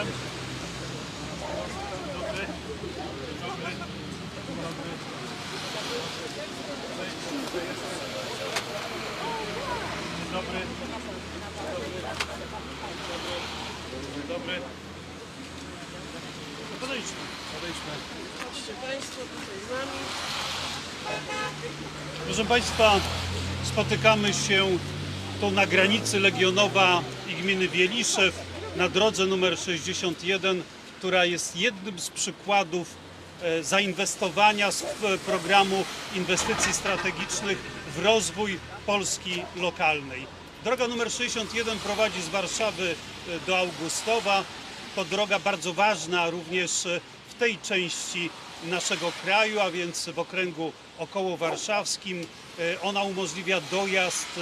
Dobry. Dobry. Proszę Państwa, spotykamy się tu na granicy Legionowa i gminy Wieliszew na drodze numer 61, która jest jednym z przykładów e, zainwestowania z programu inwestycji strategicznych w rozwój Polski lokalnej. Droga numer 61 prowadzi z Warszawy e, do Augustowa. To droga bardzo ważna również e, w tej części naszego kraju, a więc w okręgu okołowarszawskim. E, Ona umożliwia dojazd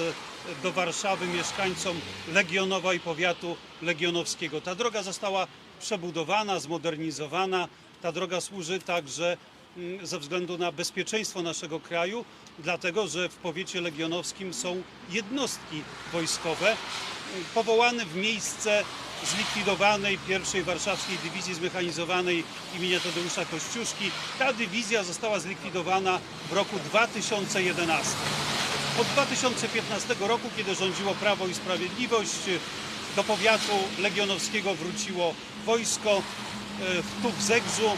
do Warszawy mieszkańcom Legionowa i powiatu legionowskiego. Ta droga została przebudowana, zmodernizowana. Ta droga służy także mm, ze względu na bezpieczeństwo naszego kraju, dlatego że w powiecie legionowskim są jednostki wojskowe mm, powołane w miejsce zlikwidowanej pierwszej warszawskiej dywizji zmechanizowanej imienia Tadeusza Kościuszki. Ta dywizja została zlikwidowana w roku 2011. Od 2015 roku, kiedy rządziło Prawo i Sprawiedliwość, do powiatu legionowskiego wróciło wojsko. E, w Zegrzu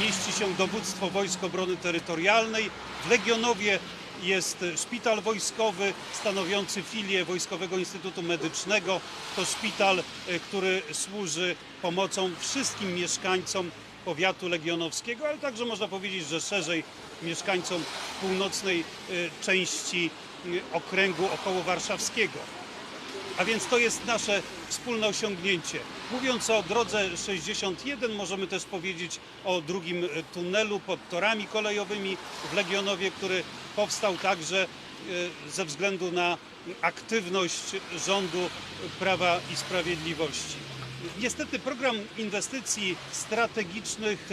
mieści się dowództwo Wojsk Obrony Terytorialnej. W Legionowie jest szpital wojskowy stanowiący filię Wojskowego Instytutu Medycznego. To szpital, e, który służy pomocą wszystkim mieszkańcom powiatu legionowskiego, ale także można powiedzieć, że szerzej mieszkańcom północnej e, części e, okręgu okołowarszawskiego. A więc to jest nasze wspólne osiągnięcie. Mówiąc o drodze 61, możemy też powiedzieć o drugim e, tunelu pod torami kolejowymi w Legionowie, który powstał także ze względu na aktywność rządu Prawa i Sprawiedliwości. Niestety program inwestycji strategicznych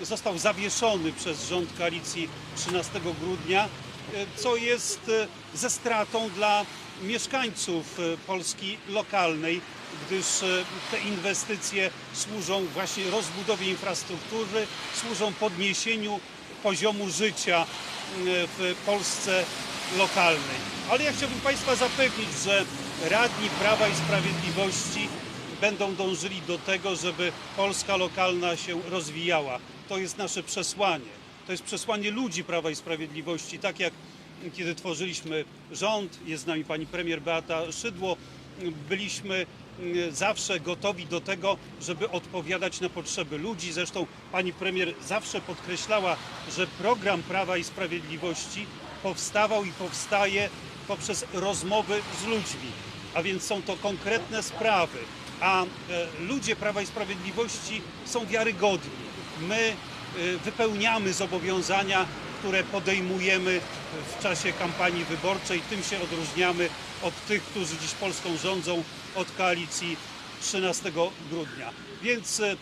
e, został zawieszony przez rząd koalicji 13 grudnia, e, co jest e, ze stratą dla mieszkańców Polski lokalnej, gdyż te inwestycje służą właśnie rozbudowie infrastruktury, służą podniesieniu poziomu życia w Polsce lokalnej. Ale ja chciałbym Państwa zapewnić, że radni Prawa i Sprawiedliwości będą dążyli do tego, żeby Polska lokalna się rozwijała. To jest nasze przesłanie. To jest przesłanie ludzi Prawa i Sprawiedliwości. Tak jak kiedy tworzyliśmy rząd, jest z nami pani premier Beata Szydło, byliśmy mm, zawsze gotowi do tego, żeby odpowiadać na potrzeby ludzi. Zresztą pani premier zawsze podkreślała, że program Prawa i Sprawiedliwości powstawał i powstaje poprzez rozmowy z ludźmi. A więc są to konkretne sprawy, a e, ludzie Prawa i Sprawiedliwości są wiarygodni. My e, wypełniamy zobowiązania, które podejmujemy w czasie kampanii wyborczej. Tym się odróżniamy od tych, którzy dziś Polską rządzą od koalicji 13 grudnia. Więc e,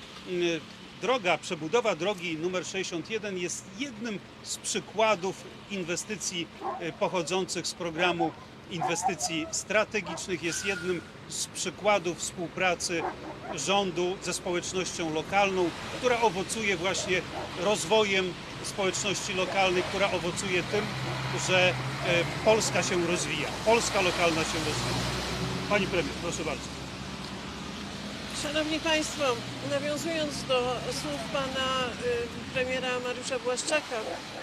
droga, przebudowa drogi numer 61 jest jednym z przykładów inwestycji pochodzących z programu inwestycji strategicznych, jest jednym z przykładów współpracy rządu ze społecznością lokalną, która owocuje właśnie rozwojem społeczności lokalnej, która owocuje tym, że e, Polska się rozwija, Polska lokalna się rozwija. Pani premier, proszę bardzo. Szanowni Państwo, nawiązując do słów Pana y, premiera Mariusza Błaszczaka,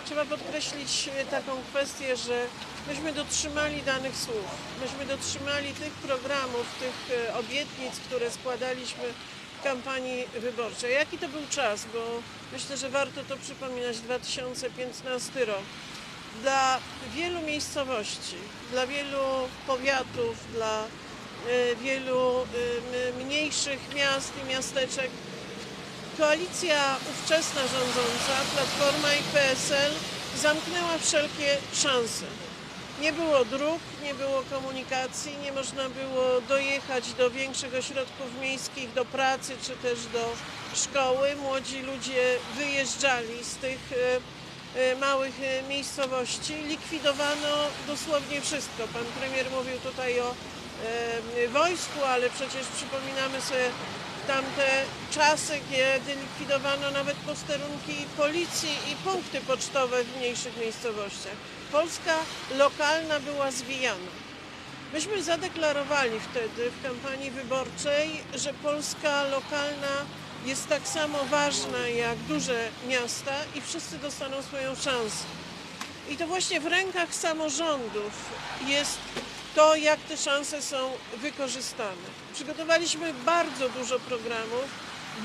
trzeba podkreślić y, taką kwestię, że myśmy dotrzymali danych słów, myśmy dotrzymali tych programów, tych y, obietnic, które składaliśmy w kampanii wyborczej. Jaki to był czas, bo myślę, że warto to przypominać, 2015 rok. Dla wielu miejscowości, dla wielu powiatów, dla wielu e, m- mniejszych miast i miasteczek. Koalicja ówczesna rządząca, Platforma i PSL, zamknęła wszelkie szanse. Nie było dróg, nie było komunikacji, nie można było dojechać do większych ośrodków miejskich, do pracy czy też do szkoły. Młodzi ludzie wyjeżdżali z tych e, małych miejscowości. Likwidowano dosłownie wszystko. Pan premier mówił tutaj o wojsku, ale przecież przypominamy sobie tamte czasy, kiedy likwidowano nawet posterunki policji i punkty pocztowe w mniejszych miejscowościach. Polska lokalna była zwijana. Myśmy zadeklarowali wtedy w kampanii wyborczej, że Polska lokalna jest tak samo ważna jak duże miasta i wszyscy dostaną swoją szansę. I to właśnie w rękach samorządów jest to, jak te szanse są wykorzystane. Przygotowaliśmy bardzo dużo programów,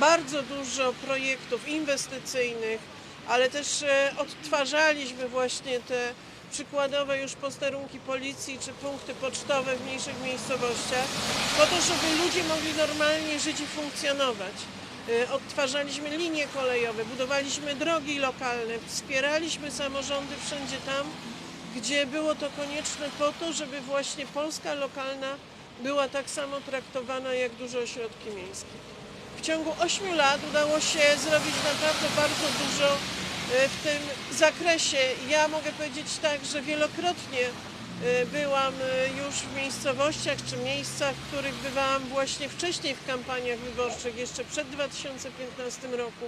bardzo dużo projektów inwestycyjnych, ale też e, odtwarzaliśmy właśnie te przykładowe już posterunki policji czy punkty pocztowe w mniejszych miejscowościach, po to, żeby ludzie mogli normalnie żyć i funkcjonować. E, Odtwarzaliśmy linie kolejowe, budowaliśmy drogi lokalne, wspieraliśmy samorządy wszędzie tam, gdzie było to konieczne po to, żeby właśnie Polska lokalna była tak samo traktowana jak duże ośrodki miejskie. W ciągu 8 lat udało się zrobić naprawdę bardzo dużo e, w tym zakresie. Ja mogę powiedzieć tak, że wielokrotnie e, byłam e, już w miejscowościach czy miejscach, w których bywałam właśnie wcześniej w kampaniach wyborczych, jeszcze przed 2015 roku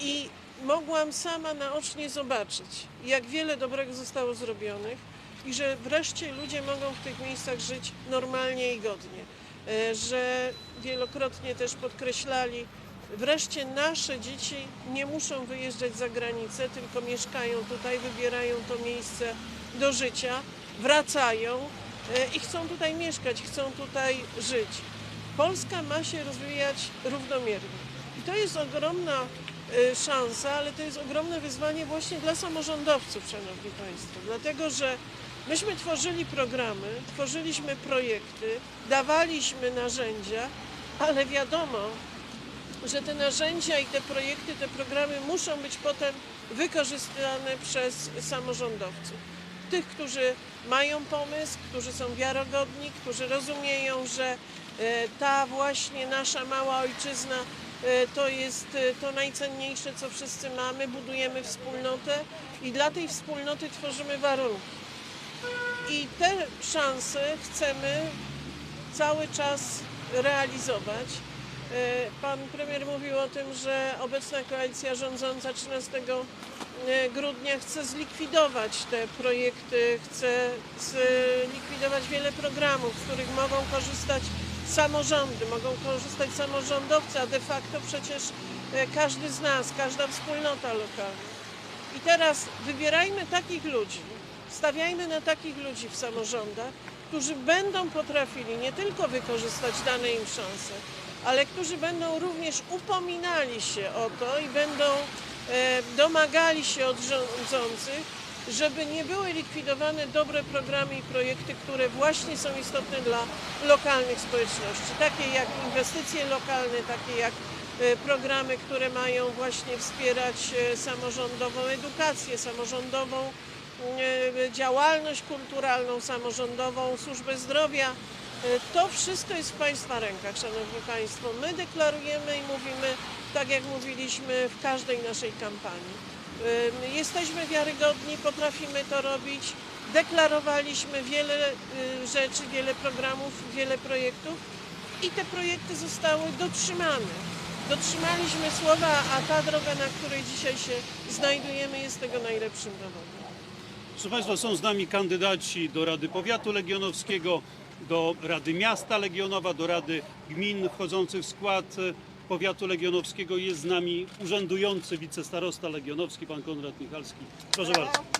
i mogłam sama naocznie zobaczyć, jak wiele dobrego zostało zrobionych i że wreszcie ludzie mogą w tych miejscach żyć normalnie i godnie. E, Że wielokrotnie też podkreślali, wreszcie nasze dzieci nie muszą wyjeżdżać za granicę, tylko mieszkają tutaj, wybierają to miejsce do życia, wracają e, i chcą tutaj mieszkać, chcą tutaj żyć. Polska ma się rozwijać równomiernie. I to jest ogromna szansa, ale to jest ogromne wyzwanie właśnie dla samorządowców, Szanowni Państwo. Dlatego, że myśmy tworzyli programy, tworzyliśmy projekty, dawaliśmy narzędzia, ale wiadomo, że te narzędzia i te projekty, te programy muszą być potem wykorzystane przez samorządowców. Tych, którzy mają pomysł, którzy są wiarygodni, którzy rozumieją, że e, ta właśnie nasza mała ojczyzna to jest e, to najcenniejsze, co wszyscy mamy. Budujemy wspólnotę i dla tej wspólnoty tworzymy warunki. I te szanse chcemy cały czas realizować. E, Pan premier mówił o tym, że obecna koalicja rządząca 13 grudnia chce zlikwidować te projekty, chce zlikwidować wiele programów, z których mogą korzystać samorządy, mogą korzystać samorządowcy, a de facto przecież e, każdy z nas, każda wspólnota lokalna. I teraz wybierajmy takich ludzi, stawiajmy na takich ludzi w samorządach, którzy będą potrafili nie tylko wykorzystać dane im szanse, ale którzy będą również upominali się o to i będą e, domagali się od rządzących, żeby nie były likwidowane dobre programy i projekty, które właśnie są istotne dla lokalnych społeczności, takie jak inwestycje lokalne, takie jak e, programy, które mają właśnie wspierać e, samorządową edukację, samorządową e, działalność kulturalną, samorządową służbę zdrowia. To wszystko jest w Państwa rękach, Szanowni Państwo. My deklarujemy i mówimy, tak jak mówiliśmy w każdej naszej kampanii. Jesteśmy wiarygodni, potrafimy to robić. Deklarowaliśmy wiele y, rzeczy, wiele programów, wiele projektów i te projekty zostały dotrzymane. Dotrzymaliśmy słowa, a ta droga, na której dzisiaj się znajdujemy, jest tego najlepszym dowodem. Proszę Państwa, są z nami kandydaci do Rady Powiatu Legionowskiego, do Rady Miasta Legionowa, do Rady Gmin wchodzących w skład Powiatu Legionowskiego. Jest z nami urzędujący wicestarosta legionowski, pan Konrad Michalski. Proszę bardzo.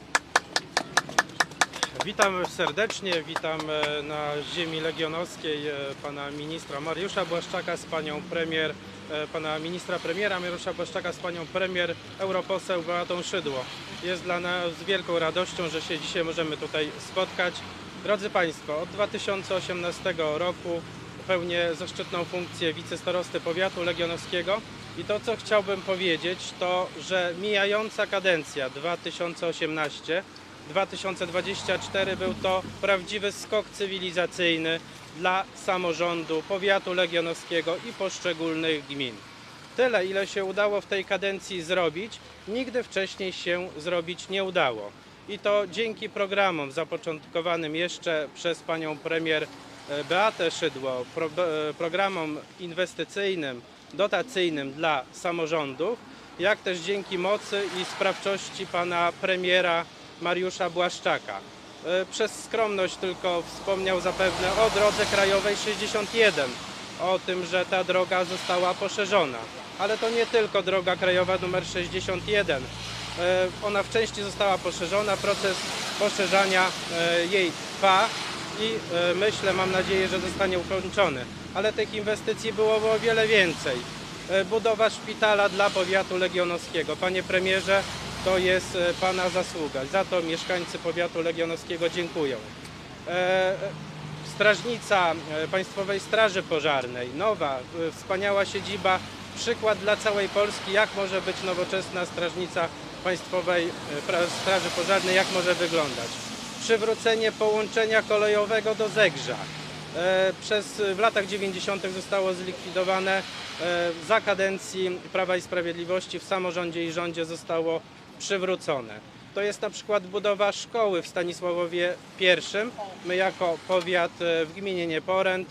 Witam serdecznie, witam e, na ziemi legionowskiej e, pana ministra Mariusza Błaszczaka z panią premier, e, pana ministra premiera Mariusza Błaszczaka z panią premier europoseł Beatą Szydło. Jest dla nas wielką radością, że się dzisiaj możemy tutaj spotkać. Drodzy Państwo, od 2018 roku pełnię zaszczytną funkcję wicestarosty powiatu legionowskiego i to co chciałbym powiedzieć to, że mijająca kadencja 2018 2024 był to prawdziwy skok cywilizacyjny dla samorządu, powiatu legionowskiego i poszczególnych gmin. Tyle, ile się udało w tej kadencji zrobić, nigdy wcześniej się zrobić nie udało. I to dzięki programom zapoczątkowanym jeszcze przez panią premier Beatę Szydło pro, e, programom inwestycyjnym, dotacyjnym dla samorządów, jak też dzięki mocy i sprawczości pana premiera Mariusza Błaszczaka. E, Przez skromność tylko wspomniał zapewne o drodze krajowej 61, o tym, że ta droga została poszerzona. Ale to nie tylko droga krajowa numer 61. E, Ona w części została poszerzona, proces poszerzania e, jej trwa i e, myślę, mam nadzieję, że zostanie ukończony. Ale tych inwestycji było o wiele więcej. E, Budowa szpitala dla powiatu legionowskiego. Panie premierze, to jest e, Pana zasługa. Za to mieszkańcy powiatu legionowskiego dziękują. Strażnica Państwowej Straży Pożarnej, nowa, wspaniała siedziba, przykład dla całej Polski, jak może być nowoczesna strażnica Państwowej Straży Pożarnej, jak może wyglądać. Przywrócenie połączenia kolejowego do Zegrza. E, Przez w latach 90. zostało zlikwidowane. e, Za kadencji Prawa i Sprawiedliwości w samorządzie i rządzie zostało przywrócone. To jest na przykład budowa szkoły w Stanisławowie I. My jako powiat e, w gminie Nieporęt,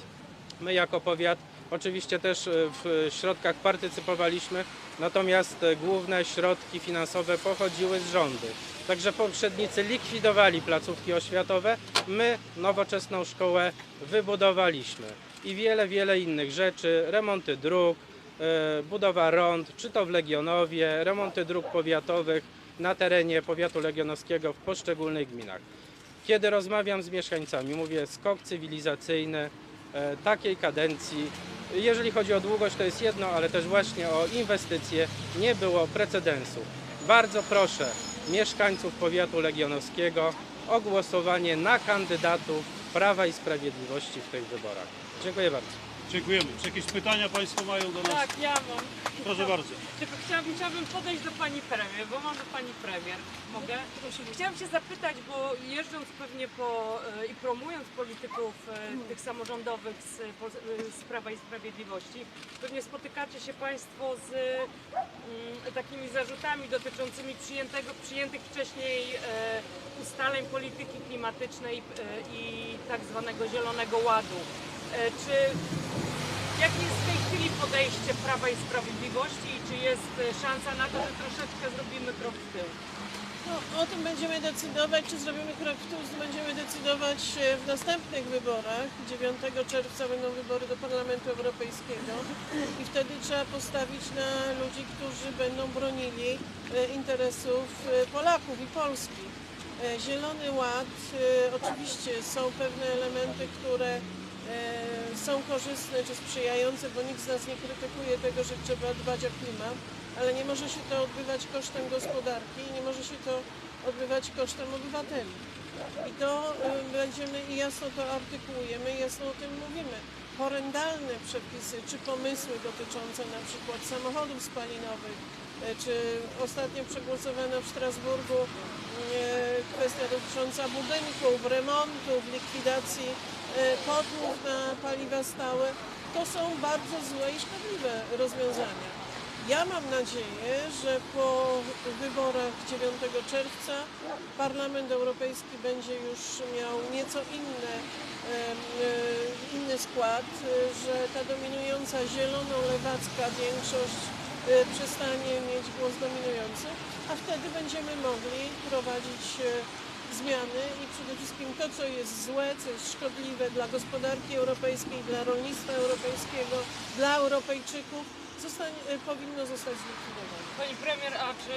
my jako powiat oczywiście też e, w środkach partycypowaliśmy, natomiast e, główne środki finansowe pochodziły z rządu. Także poprzednicy likwidowali placówki oświatowe, my nowoczesną szkołę wybudowaliśmy i wiele, wiele innych rzeczy, remonty dróg, e, budowa rond, czy to w Legionowie, remonty dróg powiatowych na terenie powiatu legionowskiego w poszczególnych gminach. Kiedy rozmawiam z mieszkańcami, mówię skok cywilizacyjny takiej kadencji. Jeżeli chodzi o długość, to jest jedno, ale też właśnie o inwestycje nie było precedensu. Bardzo proszę mieszkańców powiatu legionowskiego o głosowanie na kandydatów Prawa i Sprawiedliwości w tych wyborach. Dziękuję bardzo. Dziękujemy. Czy jakieś pytania Państwo mają do nas? Tak, ja mam. Proszę bardzo. Chciałabym, chciałabym podejść do pani premier, bo mam do pani premier. Mogę? Chciałam się zapytać, bo jeżdżąc pewnie po e, i promując polityków e, tych samorządowych z, e, z Prawa i Sprawiedliwości, pewnie spotykacie się Państwo z mm, takimi zarzutami dotyczącymi przyjętego, przyjętych wcześniej ustaleń polityki klimatycznej i tak zwanego Zielonego Ładu. Czy Jakie jest w tej podejście Prawa i Sprawiedliwości i czy jest e, szansa na to, że troszeczkę zrobimy krok w tył? No, o tym będziemy decydować, czy zrobimy krok w tył, będziemy decydować e, w następnych wyborach. 9 czerwca będą wybory do Parlamentu Europejskiego i wtedy trzeba postawić na ludzi, którzy będą bronili e, interesów Polaków i Polski. Zielony Ład, oczywiście są pewne elementy, które są korzystne czy sprzyjające, bo nikt z nas nie krytykuje tego, że trzeba dbać o klimat, ale nie może się to odbywać kosztem gospodarki i nie może się to odbywać kosztem obywateli. I to y, będziemy i jasno to artykułujemy, jasno o tym mówimy. Horrendalne przepisy czy pomysły dotyczące na przykład samochodów spalinowych, y, czy ostatnio przegłosowana w Strasburgu kwestia dotycząca budynków, remontów, likwidacji kotłów na paliwa stałe, to są bardzo złe i szkodliwe rozwiązania. Ja mam nadzieję, że po wyborach 9 czerwca Parlament Europejski będzie już miał nieco inne, em, e, inny skład, że ta dominująca zielono-lewacka większość przestanie mieć głos dominujący, a wtedy będziemy mogli prowadzić zmiany i przede wszystkim to, co jest złe, co jest szkodliwe dla gospodarki europejskiej, dla rolnictwa europejskiego, dla Europejczyków, zostanie, e, powinno zostać zlikwidowane. Pani premier, a czy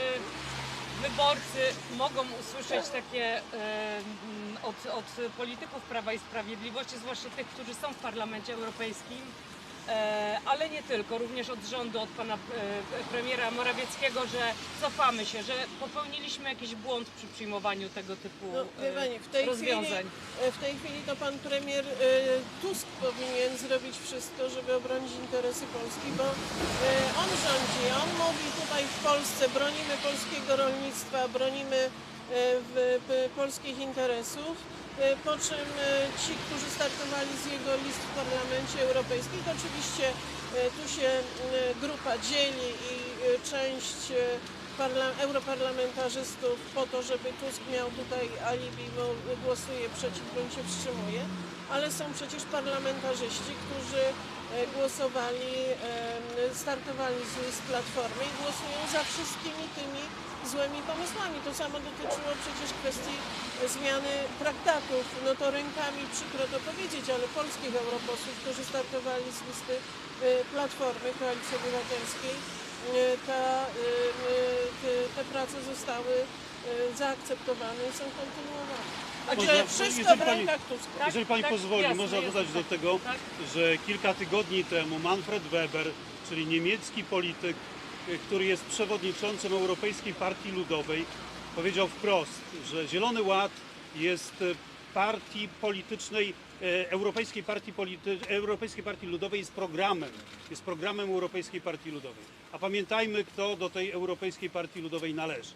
wyborcy mogą usłyszeć takie e, od, od polityków Prawa i Sprawiedliwości, zwłaszcza tych, którzy są w Parlamencie Europejskim, ale nie tylko, również od rządu, od pana e, premiera Morawieckiego, że cofamy się, że popełniliśmy jakiś błąd przy przyjmowaniu tego typu No, e, pani, w tej, chwili, rozwiązań. e, w tej chwili to pan premier e, Tusk powinien zrobić wszystko, żeby obronić interesy Polski, bo e, on rządzi, on mówi tutaj w Polsce, bronimy polskiego rolnictwa, bronimy e, polskich interesów, e, po czym e, ci, którzy startowali z jego list w Parlamencie Europejskim, to oczywiście e, tu się e, grupa dzieli i e, część e, parla- europarlamentarzystów po to, żeby Tusk miał tutaj alibi, bo głosuje przeciw bądź się wstrzymuje, ale są przecież parlamentarzyści, którzy e, głosowali, startowali z list Platformy i głosują za wszystkimi tymi złymi pomysłami. To samo dotyczyło przecież kwestii e, zmiany traktatów. No to rękami przykro to powiedzieć, ale polskich europosłów, którzy startowali z listy e, Platformy Koalicji Obywatelskiej, e, ta, te, te prace zostały zaakceptowane i są kontynuowane. Także Można- wszystko jeżeli w pani- rękach Tuska. Tak, Jeżeli pani tak, pozwoli, jasne, można dodać do tak, tego, tak. że kilka tygodni temu Manfred Weber, czyli niemiecki polityk, który jest przewodniczącym Europejskiej Partii Ludowej, powiedział wprost, że Zielony Ład jest y, partii politycznej, e, Europejskiej Partii, Polity, Europejskiej Partii Ludowej jest programem, jest programem Europejskiej Partii Ludowej. A pamiętajmy, kto do tej Europejskiej Partii Ludowej należy.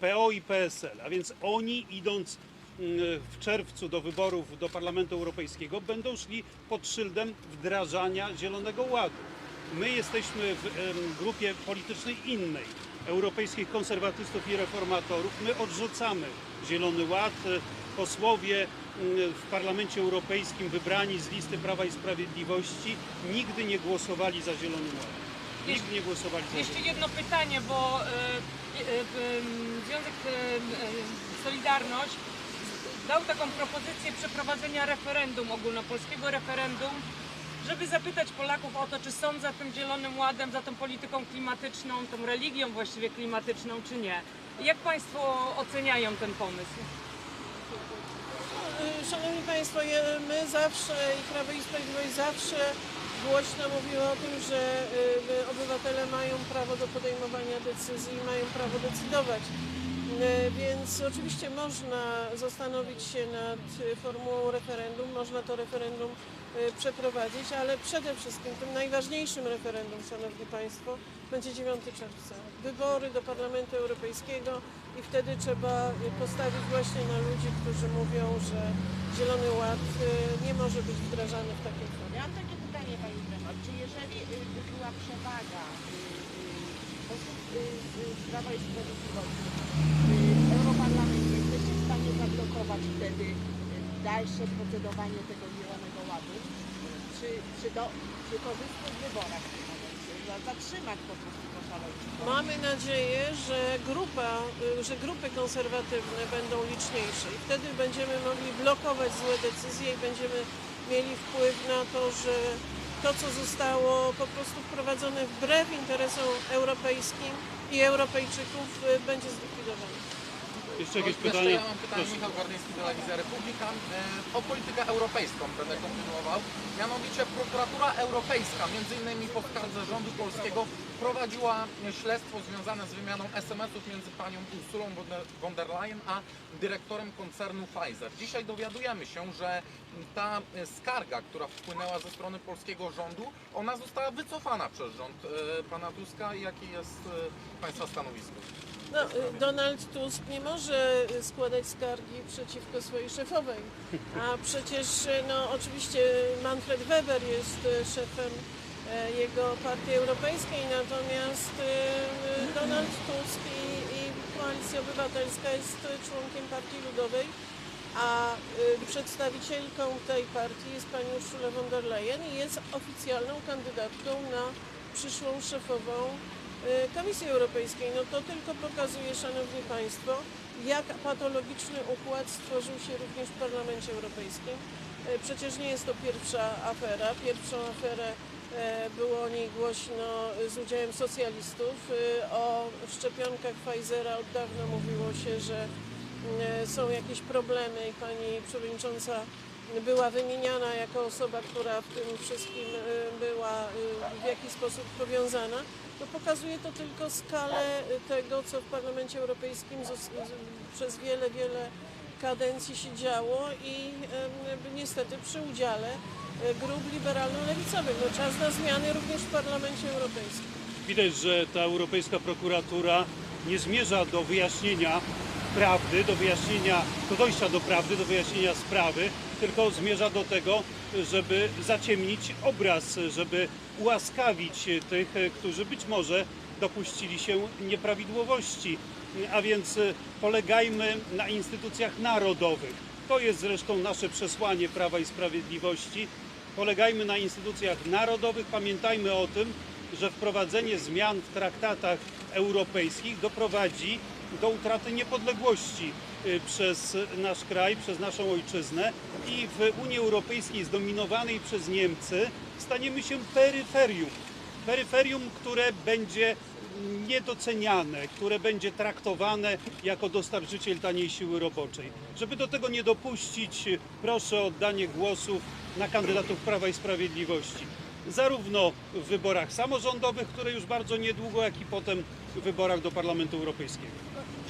PO i PSL, a więc oni idąc mm, w czerwcu do wyborów do Parlamentu Europejskiego będą szli pod szyldem wdrażania Zielonego Ładu. My jesteśmy w grupie politycznej innej, europejskich konserwatystów i reformatorów. My odrzucamy Zielony Ład. Posłowie mm, w Parlamencie Europejskim wybrani z listy Prawa i Sprawiedliwości nigdy nie głosowali za Zielonym Ładem. Nigdy nie głosowali za Jeszcze jedno pytanie, bo e, e, Związek e, Solidarność dał taką propozycję przeprowadzenia referendum, ogólnopolskiego referendum, żeby zapytać Polaków o to, czy są za tym Zielonym Ładem, za tą polityką klimatyczną, tą religią właściwie klimatyczną, czy nie. Jak Państwo oceniają ten pomysł? Szanowni Państwo, my zawsze i Prawo i Sprawiedliwość zawsze głośno mówiło o tym, że y, obywatele mają prawo do podejmowania decyzji i mają prawo decydować. Y, Więc oczywiście można zastanowić się nad formułą referendum, można to referendum y, przeprowadzić, ale przede wszystkim tym najważniejszym referendum, Szanowni Państwo, będzie 9 czerwca. Wybory do Parlamentu Europejskiego i wtedy trzeba postawić właśnie na ludzi, którzy mówią, że Zielony Ład y, nie może być wdrażany w takiej formie. Ja mam takie pytanie Pani Premier, czy jeżeli by była przewaga posłów y, z Prawa i Sprawiedliwości y, w Europarlamencie, jesteście w stanie zablokować wtedy y, dalsze procedowanie tego Zielonego Ładu? Czy, czy, do, czy korzystać w wyborach w tym momencie? Za- Zatrzymać po prostu to szaleństwo? Mamy nadzieję, że, grupa, że grupy konserwatywne będą liczniejsze i wtedy będziemy mogli blokować złe decyzje i będziemy mieli wpływ na to, że to, co zostało po prostu wprowadzone wbrew interesom europejskim i Europejczyków, y, będzie zlikwidowane. Jeszcze jakieś Jeszcze pytania? ja mam pytanie, Proszę. Michał Gardyński, Telewizja Republika. E, O politykę europejską będę kontynuował. Mianowicie prokuratura europejska, między innymi po skardze rządu polskiego, prowadziła śledztwo związane z wymianą SMS-ów między panią Ursulą von der Leyen a dyrektorem koncernu Pfizer. Dzisiaj dowiadujemy się, że ta e, skarga, która wpłynęła ze strony polskiego rządu, ona została wycofana przez rząd e, pana Tuska. Jakie jest e, państwa stanowisko? No, Donald Tusk nie może składać skargi przeciwko swojej szefowej, a przecież no, oczywiście Manfred Weber jest szefem jego partii europejskiej, natomiast Donald Tusk i, i Koalicja Obywatelska jest członkiem Partii Ludowej, a y, przedstawicielką tej partii jest pani Ursula von der Leyen i jest oficjalną kandydatką na przyszłą szefową y, Komisji Europejskiej. No to tylko pokazuje, Szanowni Państwo, jak patologiczny układ stworzył się również w Parlamencie Europejskim. Y, Przecież nie jest to pierwsza afera. Pierwszą aferę było o niej głośno z udziałem socjalistów. O szczepionkach Pfizera od dawna mówiło się, że są jakieś problemy i pani przewodnicząca była wymieniana jako osoba, która w tym wszystkim e, była e, w jakiś sposób powiązana, to pokazuje to tylko skalę e, tego, co w Parlamencie Europejskim przez wiele, wiele kadencji się działo i niestety przy udziale e, grup liberalno-lewicowych. No, czas na zmiany również w Parlamencie Europejskim. Widać, że ta Europejska Prokuratura nie zmierza do wyjaśnienia prawdy, do wyjaśnienia, do dojścia do prawdy, do wyjaśnienia sprawy, tylko zmierza do tego, żeby zaciemnić obraz, żeby ułaskawić tych, którzy być może dopuścili się nieprawidłowości. A więc polegajmy na instytucjach narodowych. To jest zresztą nasze przesłanie Prawa i Sprawiedliwości. Polegajmy na instytucjach narodowych. Pamiętajmy o tym, że wprowadzenie zmian w traktatach europejskich doprowadzi do utraty niepodległości y, przez nasz kraj, przez naszą ojczyznę i w Unii Europejskiej zdominowanej przez Niemcy staniemy się peryferium. Peryferium, które będzie niedoceniane, które będzie traktowane jako dostarczyciel taniej siły roboczej. Żeby do tego nie dopuścić, proszę o oddanie głosów na kandydatów Prawa i Sprawiedliwości. Zarówno w wyborach samorządowych, które już bardzo niedługo, jak i potem w wyborach do Parlamentu Europejskiego.